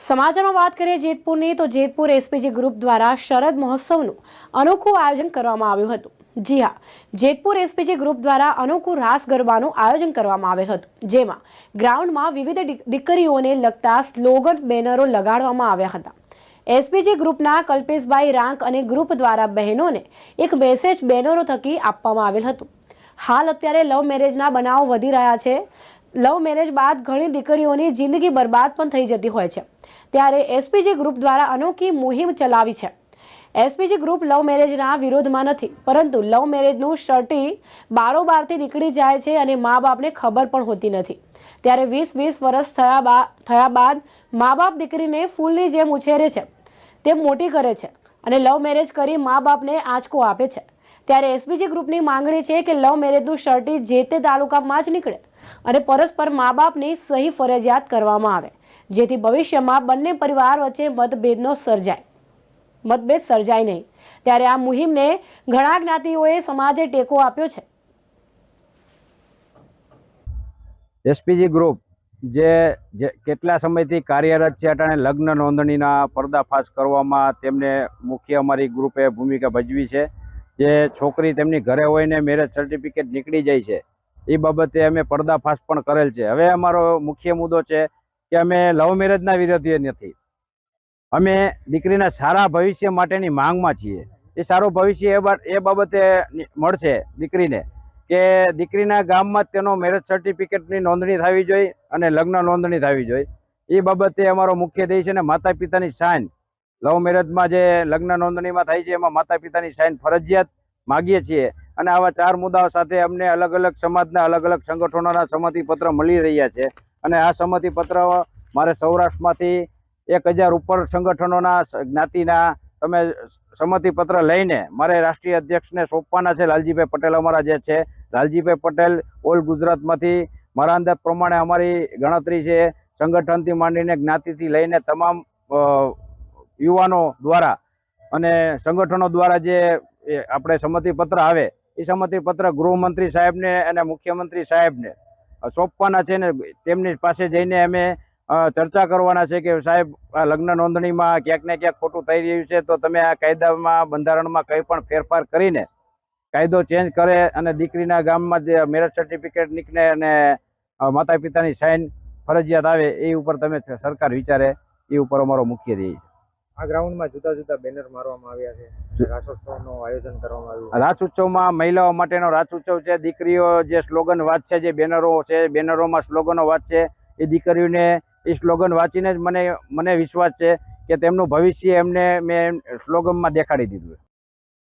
સમાચારમાં વાત કરીએ જેતપુરની, તો જેતપુર એસપીજી ગ્રુપ દ્વારા શરદ મહોત્સવનું અનોખું આયોજન કરવામાં આવ્યું હતું. જી હા, જેતપુર એસપીજી ગ્રુપ દ્વારા અનોખું રાસ ગરબાનું આયોજન કરવામાં આવેલ હતું, જેમાં ગ્રાઉન્ડમાં વિવિધ દીકરીઓને લગતા સ્લોગન, બેનરો લગાડવામાં આવ્યા હતા. એસપીજી ગ્રુપના કલ્પેશભાઈ રાંક અને ગ્રુપ દ્વારા બહેનોને એક મેસેજ બેનરો થકી આપવામાં આવેલ હતું. હાલ અત્યારે લવ મેરેજના બનાવો વધી રહ્યા છે. લવ મેરેજ બાદ ઘણી દીકરીઓની જિંદગી બરબાદ પણ થઈ જતી હોય છે. ત્યારે એસપીજી ગ્રુપ દ્વારા અનોખી મુહિમ ચલાવી છે. એસપીજી ગ્રુપ લવ મેરેજના વિરોધમાં નથી, પરંતુ લવ મેરેજનું શર્ટી બારોબારથી નીકળી જાય છે અને મા બાપને ખબર પણ હોતી નથી. ત્યારે વીસ વીસ વર્ષ થયા બા, થયા બાદ મા બાપ દીકરીને ફૂલની જેમ ઉછેરે છે. તે મોટી કરે છે અને લવ મેરેજ કરી મા બાપને આંચકો આપે છે. ત્યારે એસબીજી ગ્રુપની માંગણી છે કે લવ મેરેજનું શર્ટી જે તે તાલુકામાં જ નીકળે અને પરસ્પર મા બાપની સહી ફરજિયાત કરવામાં આવે, જેથી ભવિષ્યમાં બંને પરિવાર વચ્ચે મતભેદનો સર્જાય. મતભેદ સર્જાય નહીં. ત્યારે આ મુહિમને ઘણા જ્ઞાતિઓએ સમાજે ટેકો આપ્યો છે. એસપીજી ગ્રુપ જે કેટલા સમયથી કાર્યરત છે અટાણે લગ્ન નોંધણીના પર્દાફાશ કરવામાં તેમને મુખ્ય અમારી ગ્રુપે ભૂમિકા ભજવી છે. જે છોકરી તેમની ઘરે હોય ને મેરેજ સર્ટિફિકેટ નીકળી જાય છે, એ બાબતે અમે પર્દાફાશ પણ કરેલ છે. હવે અમારો મુખ્ય મુદ્દો છે કે અમે લવ મેરેજના વિરોધી નથી. અમે દીકરીના સારા ભવિષ્ય માટેની માંગમાં છીએ. એ સારું ભવિષ્ય એ બાબતે મળશે દીકરીને કે દીકરીના ગામમાં તેનો મેરેજ સર્ટિફિકેટની નોંધણી થવી જોઈએ અને લગ્ન નોંધણી થવી જોઈએ. એ બાબતે અમારો મુખ્ય ધ્યેય છે ને માતા પિતાની સાઇન લવ મેરેજમાં જે લગ્ન નોંધણીમાં થાય છે, એમાં માતા પિતાની સાઇન ફરજિયાત માગીએ છીએ. અને આવા ચાર મુદ્દાઓ સાથે અમને અલગ અલગ સમાજના અલગ અલગ સંગઠનોના સંમતિપત્ર મળી રહ્યા છે. અને આ સંમતિપત્ર મારે સૌરાષ્ટ્રમાંથી એક હજાર ઉપર સંગઠનોના જ્ઞાતિના તમે સંમતિપત્ર લઈને મારે રાષ્ટ્રીય અધ્યક્ષને સોંપવાના છે. લાલજીભાઈ પટેલ અમારા જે છે. લાલજીભાઈ પટેલ ઓલ ગુજરાતમાંથી મારા અંદાજ પ્રમાણે અમારી ગણતરી છે. સંગઠનથી માંડીને જ્ઞાતિથી લઈને તમામ યુવાનો દ્વારા અને સંગઠનો દ્વારા જે આપણે સંમતિપત્ર આવે, એ સંમતિપત્ર ગૃહમંત્રી સાહેબને અને મુખ્યમંત્રી સાહેબને સોંપવાના છે ને તેમની પાસે જઈને અમે ચર્ચા કરવાના છે કે સાહેબ, આ લગ્ન નોંધણીમાં ક્યાંક ને ક્યાંક ખોટું થઈ રહ્યું છે, તો તમે આ કાયદામાં, બંધારણમાં કંઈ પણ ફેરફાર કરીને કાયદો ચેન્જ કરે અને દીકરીના ગામમાં જે મેરેજ સર્ટિફિકેટ નીકળે અને માતા પિતાની સાઇન ફરજિયાત આવે, એ ઉપર તમે સરકાર વિચારે, એ ઉપર અમારો મુખ્ય ધ્યેય છે. આ ગ્રાઉન્ડમાં જુદા જુદા બેનર મારવામાં આવ્યા છે. રાસોત્સવનું આયોજન કરવામાં આવ્યું. રાસ ઉત્સવમાં મહિલાઓ માટેનો રાસ ઉત્સવ છે. દીકરીઓ જે સ્લોગન વાંચશે જે બેનરો છે બેનરોમાં સ્લોગનો વાંચશે એ દીકરીઓને એ સ્લોગન વાંચીને જ મને મને વિશ્વાસ છે કે તેમનું ભવિષ્ય એમને મેં સ્લોગનમાં દેખાડી દીધું